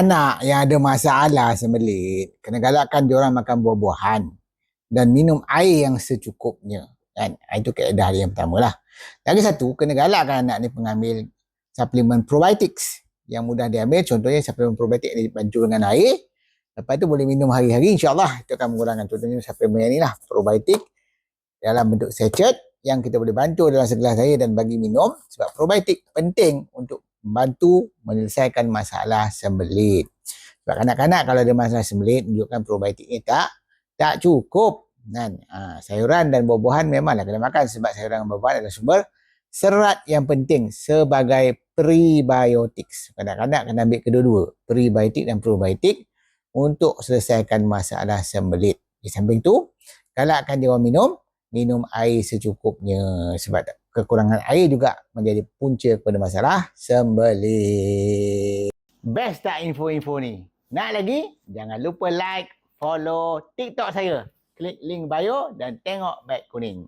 anak-anak yang ada masalah sembelit, kena galakkan diorang makan buah-buahan dan minum air yang secukupnya. Kan? Ah, Itu kaedah dia yang pertama lah. Lagi satu, kena galakkan anak ni pengambil suplemen probiotics yang mudah diambil. Contohnya suplemen probiotik ni dibanjur dengan air. Lepas tu boleh minum hari-hari insyaAllah. Itu akan mengurangkan contohnya suplemen yang ni lah. Probiotik dalam bentuk sachet yang kita boleh bantu dalam segelas air dan bagi minum. Sebab probiotik penting untuk membantu menyelesaikan masalah sembelit. Sebab kanak-kanak kalau ada masalah sembelit, menunjukkan probiotik ni tak tak cukup. Kan? Ha, sayuran dan buah-buahan memanglah kena makan sebab sayuran dan buah-buahan adalah sumber serat yang penting sebagai prebiotics. Kanak-kanak kena ambil kedua-dua, prebiotik dan probiotik untuk selesaikan masalah sembelit. Di samping tu, galakkan dia orang minum, minum air secukupnya sebab kekurangan air juga menjadi punca kepada masalah sembelit. Best tak info-info ni? Nak lagi? Jangan lupa like, follow TikTok saya. Klik link bio dan tengok beg kuning.